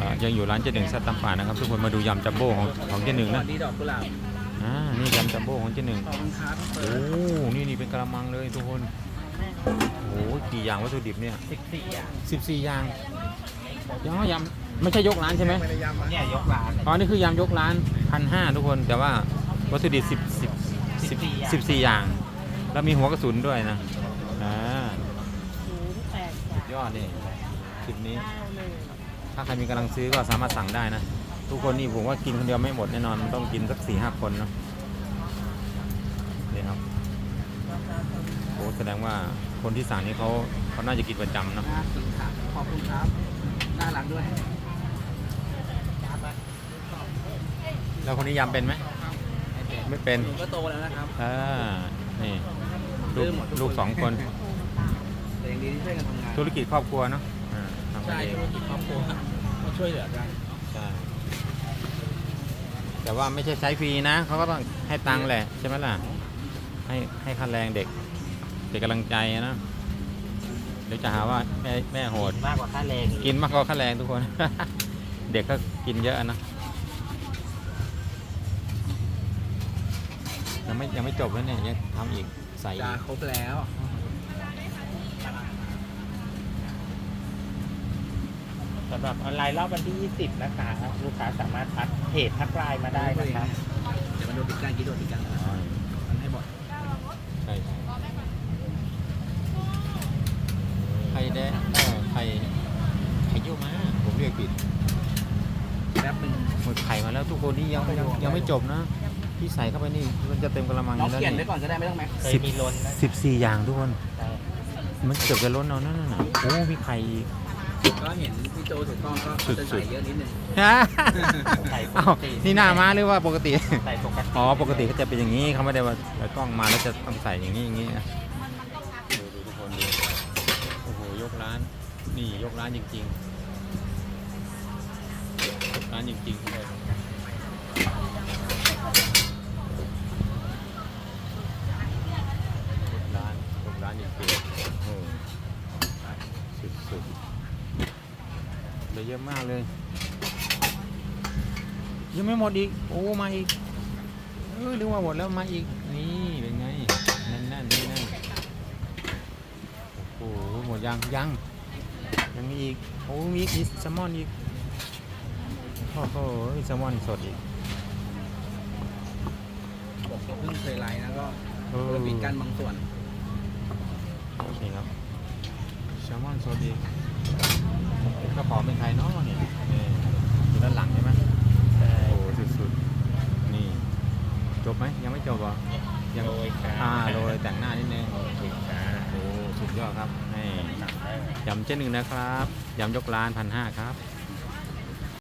อ่อยังอยู่ร้านเจ๊หนึ่งแซ่บตำป่านะครับ ทุกคนมาดูยำจัมโบ้ของของเจ๊หนึ่งสนะวัสดีดอกกุหลาบอ่านี่ยำจัมโบ้ของเจ๊หนึ่งขอบคุณครับโอ้นี่นี่เป็นกระมังเลยทุกคนโอ้กี่อย่างวัตถุดิบเนี่ยสิบสี่อะสิบสี่อย่างยังยำไม่ใช่ยกร้านใช่ไหมไม่ได้ยำเนี่ยยกร้านอ๋อนี่คือยำยกร้านพันห้าทุกคนแต่ว่าวัตถุดิบสิบสิบสิบสิบสี่อย่าง แล้วมีหัวกระสุนด้วยนะอ่าศูนย์แปดสุดยอดนี่คลิปนี้ ถ้าใครมีกำลังซื้อก็สามารถสั่งได้นะ ทุกคนนี่ผมว่ากินคนเดียวไม่หมดแน่นอนมันต้องกินสักสี่ห้าคนเนาะนี่ครับโอ้แสดงว่าคนที่สั่งนี่เขาเขาน่าจะกินประจำเนาะน่ากินครับขอบคุณครับน่ารักด้วยแล้วคนนี้ยำเป็นไหมไม่เป็นหนูก็โตแล้วนะครับอ่านี่ลูกซื้อหมดทุกคนลูกสองคนแต่ยังดีที่ช่วยกันทำงานธุรกิจครอบครัวเนาะอ่า ทำกันใช่เองธุรกิจครอบครัวมาช่วยเหลือกันใช่แต่ว่าไม่ใช่ใช้ฟรีนะเขาก็ต้องให้ตังค์แหละใช่ไหมล่ะ ให้ให้ค่าแรงเด็กเป็นกำลังใจนะเดี๋ยวจะหาว่าแม่แม่โหด มากกว่าค่าแรงกินมากกว่าค่าแรงทุกคน เด็กก็กินเยอะนะยังไม่ยังไม่จบแล้วเนี่ยยังทำอีกใส่อีจะกครบแล้วำหรับออนไลน์รอบวันที่ 20 นะคะ ลูกค้าสามารถทักเพจทักไลน์มาได้นะคะเดี๋ยวมันโดนปิดการกินโดนปิดการมันให้บ่อยใช่ใช่ไข่แดงเออไข่ไข่เยี่ยวม้าผมเรียกผิดแป๊บหนึงหมดไข่มาแล้วทุกคนนี่ยังยังยังไม่จบนะพี่ใส่เข้าไปนี่มันจะเต็มกระมังน้องแล้วเขียนไว้นี่ก่อนก็ได้ไม่ต้องแม็กเคยมีล้นนะสิบสี่อย่างทุกคนใช่มันเกือบจะล้นเอานั่นน่ะโอ้มีไข่อีก ก็เห็นพี่โจถือกล้องก็สุดๆจะใส่เยอะนิดนึง ฮะใส่ปเอ้ากตินี่หน้าม้าหรือว่าปกติ ใส่ปกติอ๋อ ปกติเขาจะเป็นอย่างนี้เขาไม่ได้ว่าเอากล้องมาแล้วจะต้องใส่อย่างนี้อย่างนี้นะดูดูทุกคนดูโอ้โหยกร้าน นี่ยกร้านจริงๆยกร้านจริงๆเลยยกร้านยกร้านจริงๆโอ้โหสุดๆ เหลือเยอะมากเลย ยังไม่หมดอีก โอ้มาอีกเออนึกว่าหมดแล้วมาอีก นี่เป็นไงแน่นแน่นนี่แน่นโอ้โหหมดยังยังยังมีอีกโอ้มีอีกมีแซลมอนอีกโอ้โหแซลมอนสดอีกบอกเพิ่งเคยไลน์นะก็เออโดนปิดการบางส่วนนี่ครับแซลมอนสดอีก กระเป๋าเป็นใครเนาะเนี่ยนี่อยู่ด้านหลังใช่ไหมโอ้สุดๆ นี่ จบไหมยังไม่จบเหรอยังโรยค่ะอ่าโรยแต่งหน้านิดนึงโอเคค่ะโอ้สุดยอดครับนี่ยำเจ๊หนึ่งนะครับยำยกร้านพันห้าครับ